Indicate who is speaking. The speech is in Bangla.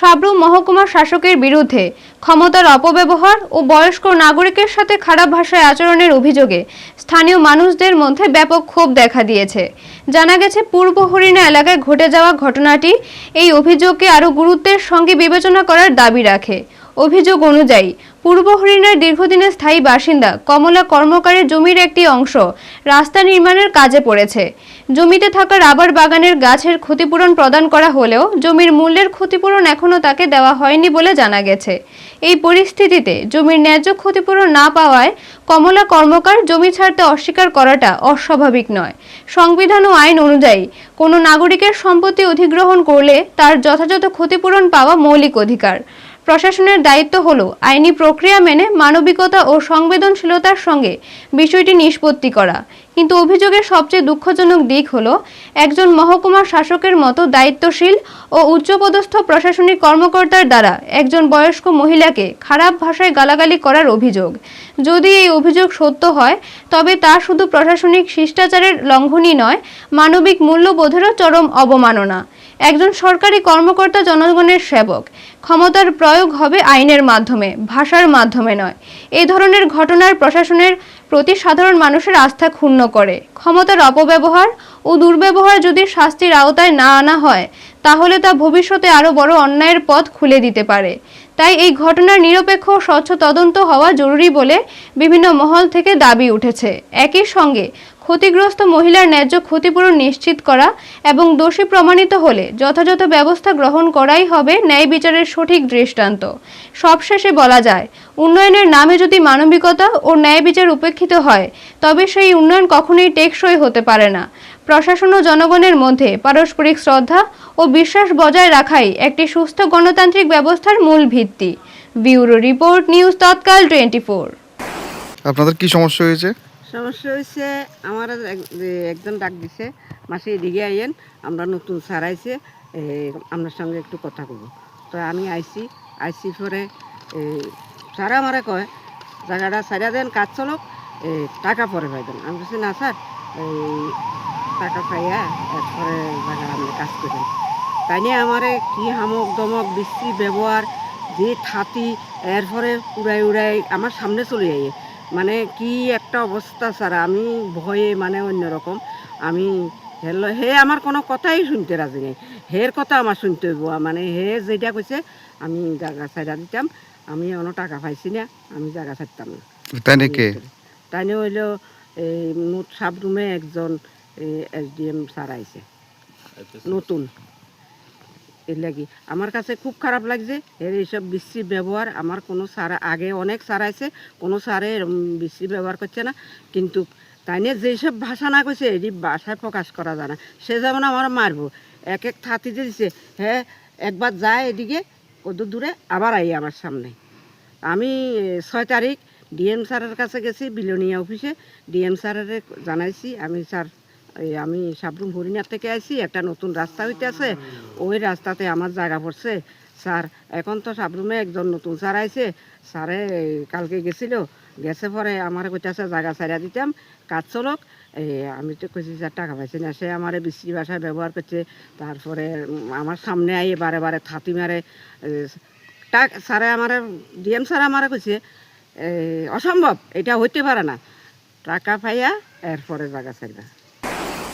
Speaker 1: সাবরুম মহকুমা শাসকের বিরুদ্ধে ক্ষমতার অপব্যবহার ও বয়স্ক নাগরিকের সাথে খারাপ ভাষায় আচরণের অভিযোগে স্থানীয় মানুষদের মধ্যে ব্যাপক ক্ষোভ দেখা দিয়েছে। জানা গেছে, পূর্ব হরিণা এলাকায় ঘটে যাওয়া ঘটনাটি এই অভিযোগকে আরও গুরুত্বের সঙ্গে বিবেচনা করার দাবি রাখে। অভিযোগ অনুযায়ী, পূর্ব হরিণার দীর্ঘদিনের স্থায়ী বাসিন্দা কমলা কর্মকারের জমির একটি অংশ রাস্তা নির্মাণের কাজে পড়েছে। জমিতে থাকা রাবার বাগানের গাছের ক্ষতিপূরণ প্রদান করা হলেও জমির মূল্যের ক্ষতিপূরণ এখনও তাকে দেওয়া হয়নি বলে জানা গেছে। এই পরিস্থিতিতে জমির ন্যায্য ক্ষতিপূরণ না পাওয়ায় কমলা কর্মকার জমি ছাড়তে অস্বীকার করাটা অস্বাভাবিক নয়। সংবিধান ও আইন অনুযায়ী, কোনো নাগরিকের সম্পত্তি অধিগ্রহণ করলে তার যথাযথ ক্ষতিপূরণ পাওয়া মৌলিক অধিকার। প্রশাসনের দায়িত্ব হলো আইনি প্রক্রিয়া মেনে মানবিকতা ও সংবেদনশীলতার সঙ্গে বিষয়টি নিষ্পত্তি করা। কিন্তু অভিযোগের সবচেয়ে দুঃখজনক দিক হল, একজন মহকুমা শাসকের মতো দায়িত্বশীল ও উচ্চপদস্থ প্রশাসনিক কর্মকর্তার দ্বারা একজন বয়স্ক মহিলাকে খারাপ ভাষায় গালাগালি করার অভিযোগ। যদি এই অভিযোগ সত্য হয়, তবে তা শুধু প্রশাসনিক শিষ্টাচারের লঙ্ঘনই নয়, মানবিক মূল্যবোধেরও চরম অবমাননা। একজন সরকারি কর্মকর্তা জনগণের সেবক। ক্ষমতার প্রয়োগ হবে আইনের মাধ্যমে, ভাষার মাধ্যমে নয়। এই ধরনের ঘটনার প্রশাসনের প্রতি সাধারণ মানুষের আস্থা ক্ষুণ্ণ করে। ক্ষমতার অপব্যবহার ও দুর্ব্যবহার যদি শাস্তির আওতায় না আনা হয়, তাহলে তা ভবিষ্যতে আরও বড় অন্যায়ের পথ খুলে দিতে পারে। তাই এই ঘটনার নিরপেক্ষ স্বচ্ছ তদন্ত হওয়া জরুরি বলে বিভিন্ন মহল থেকে দাবি উঠেছে। একই সঙ্গে ক্ষতিগ্রস্ত মহিলার ন্যায্য ক্ষতিপূরণ নিশ্চিত করা এবং দোষী প্রমাণিত হলে যথাযথ ব্যবস্থা গ্রহণ করাই হবে ন্যায় বিচারের সঠিক দৃষ্টান্ত। সবশেষে বলা যায়, উন্নয়নের নামে যদি মানবিকতা ও ন্যায় বিচার উপেক্ষিত হয়, তবে সেই উন্নয়ন কখনোই টেকসই হতে পারে না। প্রশাসন ও জনগণের মধ্যে পারস্পরিক শ্রদ্ধা ও বিশ্বাস বজায় রাখাই একটি সুস্থ গণতান্ত্রিক ব্যবস্থার মূল ভিত্তি। Bureau report news Tatkal twenty
Speaker 2: আপনাদের কি সমস্যা হয়েছে?
Speaker 3: সমস্যা হয়েছে আমার এক- একজন ডাক দিছে, মাসি, এদিকে আইয়েন, আমরা নতুন স্যার আইসে আপনার সঙ্গে একটু কথা কব তো আমি আইসি আইসি পরে স্যার আমারে কয়, জায়গাটা সারিয়া দেন, কাজ চলক টাকা পরে পাই দেন। আমি বলছি, না স্যার, এই টাকা পাইয়া এরপরে জায়গা আপনি কাজ করেন। তাই নিয়ে আমারে কি হামক দমক, বিশ্রী ব্যবহার, যে থাতি, এরপরে উড়াই উড়াই আমার সামনে চলে যাই মানে কি একটা অবস্থা স্যার? আমি ভয়ে মানে অন্যরকম আমি হেল হে আমার কোনো কথাই শুনতে রাজি নেই। হের কথা আমার শুনতে হইব। মানে হে যেটা কইছে আমি জায়গা ছাইড়া দিতাম। আমি অন্য টাকা পাইছি না আমি জায়গা ছাড়তাম না।
Speaker 2: তাই নাকি
Speaker 3: তাই নিয়ে হইল এই নোট সাব রুমে একজন এস ডি এম স্যার আইছে। নতুন। এর লাগি। আমার কাছে খুব খারাপ লাগছে, এর এইসব বিশ্রী ব্যবহার। আমার কোনো স্যার আগে অনেক সার আছে, কোনো এরম বিশ্রী ব্যবহার করছে না। কিন্তু তাই নিয়ে যেসব ভাষা না কইছে, এটি ভাষায় প্রকাশ করা যায় না। সে যেমন আমার মারবো, এক এক থাতিতে দিছে হ্যাঁ একবার যায় এদিকে, কত দূরে, আবার আই আমার সামনে। আমি ছয় তারিখ ডিএম স্যারের কাছে গেছি, বিলোনিয়া অফিসে। ডিএম স্যারের জানাইছি, আমি স্যার এই আমি সাবরুম হরিণার থেকে আসি একটা নতুন রাস্তা হইতে আছে ওই রাস্তাতে আমার জায়গা পড়ছে। স্যার, এখন তো সাবরুমে একজন নতুন স্যার আইছে। স্যারে কালকে গেছিল, গেছে পরে আমার কইতাছে, জায়গা ছাড়া দিতাম, কাজ চলক। আমি তো কইছি, স্যার, টাকা পাইছি না। সে আমার বিশ্রী ভাষায় ব্যবহার করছে। তারপরে আমার সামনে আইয়ে বারে বারে থাতি মারে টাক স্যারে আমার, ডিএম স্যার আমার কইছে অসম্ভব, এটা হইতে পারে না। টাকা পাইয়া এরপরে জায়গা ছাড়বা